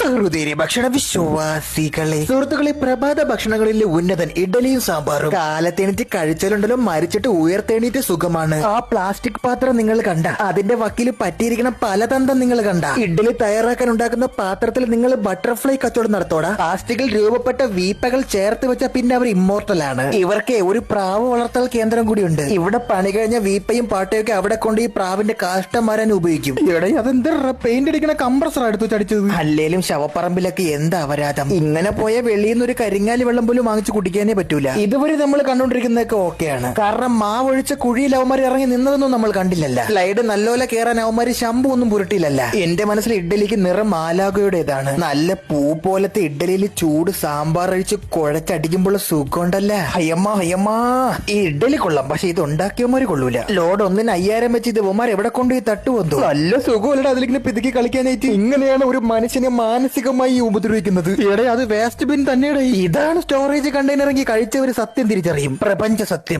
സഹൃദയരെ ഭക്ഷണ വിശ്വാസികളെ. സുഹൃത്തുക്കളെ പ്രഭാത ഭക്ഷണങ്ങളിലെ ഉന്നതൻ ഇഡലിയും സാമ്പാറും. കാലത്തെണീറ്റ് കഴിച്ചാലുണ്ടല്ലോ മരിച്ചിട്ട് ഉയർത്തെണീറ്റ് സുഖമാണ്. ആ പ്ലാസ്റ്റിക് പാത്രം നിങ്ങൾ കണ്ട. അതിന്റെ വക്കിൽ പറ്റിയിരിക്കുന്ന പലതന്തം നിങ്ങൾ കണ്ട. ഇഡലി തയ്യാറാക്കാൻ ഉണ്ടാക്കുന്ന പാത്രത്തിൽ നിങ്ങൾ ബട്ടർഫ്ലൈ കച്ചവടം നടത്തോടാ. പ്ലാസ്റ്റിക്കിൽ രൂപപ്പെട്ട വീപ്പകൾ ചേർത്ത് വെച്ച പിന്നെ അവർ ഇമ്മോർട്ടൽ ആണ്. ഇവർക്ക് ഒരു പ്രാവ് വളർത്തൽ കേന്ദ്രം കൂടിയുണ്ട് ഇവിടെ പണി കഴിഞ്ഞ വീപ്പയും പാട്ടയൊക്കെ അവിടെ കൊണ്ട് ഈ പ്രാവിന്റെ കാഷ്ടം വരാൻ ഉപയോഗിക്കും. എടേ അതെന്താ പെയിന്റ് അടിക്കണ കംപ്രസർ എടുത്തു ചടിച്ചത്? അല്ലേലും ശവപ്പറമ്പിലൊക്കെ എന്താ അപരാധം? ഇങ്ങനെ പോയ വെളിയിൽ നിന്ന് ഒരു കരിങ്ങാലി വെള്ളം പോലും വാങ്ങിച്ചു കുടിക്കാനേ പറ്റൂല. ഇതുവരെ നമ്മൾ കണ്ടുകൊണ്ടിരിക്കുന്നതൊക്കെ ഓക്കെയാണ്. കാരണം മാവൊഴിച്ച കുഴിയിൽ അവന്മാർ ഇറങ്ങി നിന്നതൊന്നും നമ്മൾ കണ്ടില്ലല്ല. സ്ലൈഡ് നല്ലോലെ കേറാൻ അവന്മാരി ശമ്പു ഒന്നും പുരട്ടിയില്ലല്ല. എന്റെ മനസ്സിൽ ഇഡ്ഡലിക്ക് നിറം മാലാകയുടേതാണ് നല്ല പൂ പോലത്തെ ഇഡ്ഡലിയിൽ ചൂട് സാമ്പാർ ഒഴിച്ച് കുഴച്ചടിക്കുമ്പോൾ സുഖമുണ്ടല്ല? അയ്യമ്മ അയ്യമ്മ. ഈ ഇഡ്ഡലി കൊള്ളാം. പക്ഷെ ഇത് ഉണ്ടാക്കിയവന്മാര് കൊള്ളൂല. ലോഡ് ഒന്നിന് അയ്യായിരം വെച്ച് ഇത് ഇവന്മാർ എവിടെ കൊണ്ടുപോയി തട്ടുവന്നു നല്ല സുഖമല്ലടാ അതിലിങ്ങനെ പിതുക്കി കളിക്കാനായിട്ട്. ഇങ്ങനെയാണ് ഒരു മനുഷ്യനെ മാനസികമായി ഉപദ്രവിക്കുന്നത്. എടേ അത് വേസ്റ്റ് ബിൻ തന്നെയുടെ. ഇതാണ് സ്റ്റോറേജ് കണ്ടെയ്നർ എങ്കിൽ കഴിച്ചവര് സത്യം തിരിച്ചറിയും. പ്രപഞ്ച സത്യം.